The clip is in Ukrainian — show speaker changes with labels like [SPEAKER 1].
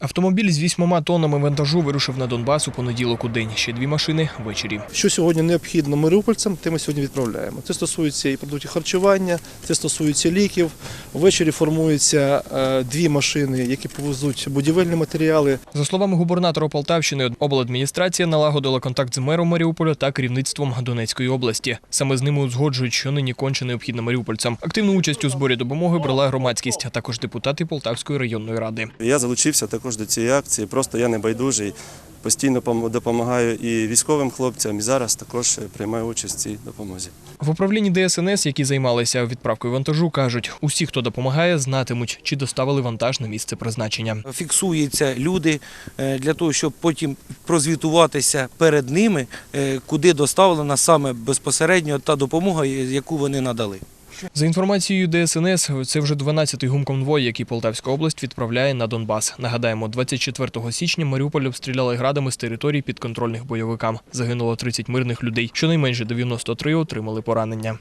[SPEAKER 1] Автомобіль з вісьмома тоннами вантажу вирушив на Донбас у понеділок у день. Ще дві машини ввечері.
[SPEAKER 2] Що сьогодні необхідно маріупольцям, те ми сьогодні відправляємо. Це стосується і продуктів харчування, це стосується ліків. Ввечері формуються е, дві машини, які повезуть будівельні матеріали.
[SPEAKER 1] За словами губернатора Полтавщини, обладміністрація налагодила контакт з мером Маріуполя та керівництвом Донецької області. Саме з ними узгоджують, що нині конче необхідно маріупольцям. Активну участь у зборі допомоги брала громадськість, а також депутати Полтавської районної ради.
[SPEAKER 3] Я залучився також до цієї акції. Просто я не байдужий. Постійно пом- допомагаю і військовим хлопцям, і зараз також приймаю участь в цій допомозі.
[SPEAKER 1] В управлінні ДСНС, які займалися відправкою вантажу, кажуть, усі, хто допомагає, знатимуть, чи доставили вантаж на місце призначення.
[SPEAKER 4] фіксуються люди е, для того, щоб потім прозвітуватися перед ними, е, куди доставлена саме безпосередньо та допомога, яку вони надали.
[SPEAKER 1] За інформацією ДСНС, це вже 12-й гумконвой, який Полтавська область відправляє на Донбас. Нагадаємо, 24 січня Маріуполь обстріляли градами з територій підконтрольних бойовикам. Загинуло 30 мирних людей. Щонайменше 93 отримали поранення.